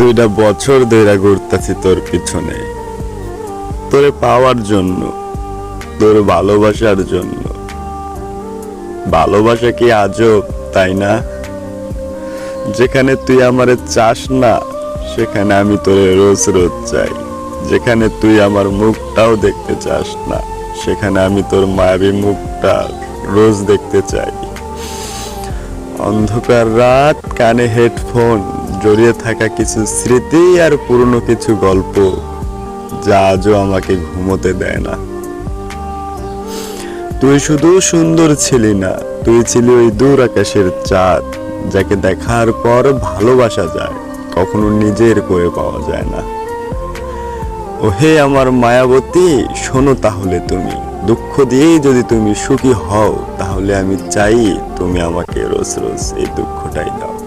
দুইটা বছর ধইরা ঘুরতাছি, তোর পিছনে। তোরে পাওয়ার জন্য, তোর ভালোবাসার জন্য। ভালোবাসা কি আজব তাই না? যেখানে তুই আমারে চাস না, সেখানে আমি তোরে রোজ রোজ চাই। যেখানে তুই আমার মুখটাও দেখতে চাস না, সেখানে আমি তোর মায়াবী মুখটা রোজ দেখতে চাই। অন্ধকার রাত, কানে হেডফোন জড়িয়ে থাকা কিছু স্মৃতি আর পুরনো কিছু গল্প যা আজও আমাকে ঘুমোতে দেয় না। তুই শুধু সুন্দর ছিলি না, তুই ছিলি ওই দূর আকাশের চাঁদ, যাকে দেখার পর ভালোবাসা যায়, কখনো নিজের করে পাওয়া যায় না। ওহে আমার মায়াবতী, শোনো তাহলে তুমি, দুঃখ দিয়েই যদি তুমি সুখী হও, তাহলে আমি চাই তুমি আমাকে রোজ রোজ এই দুঃখটাই দাও।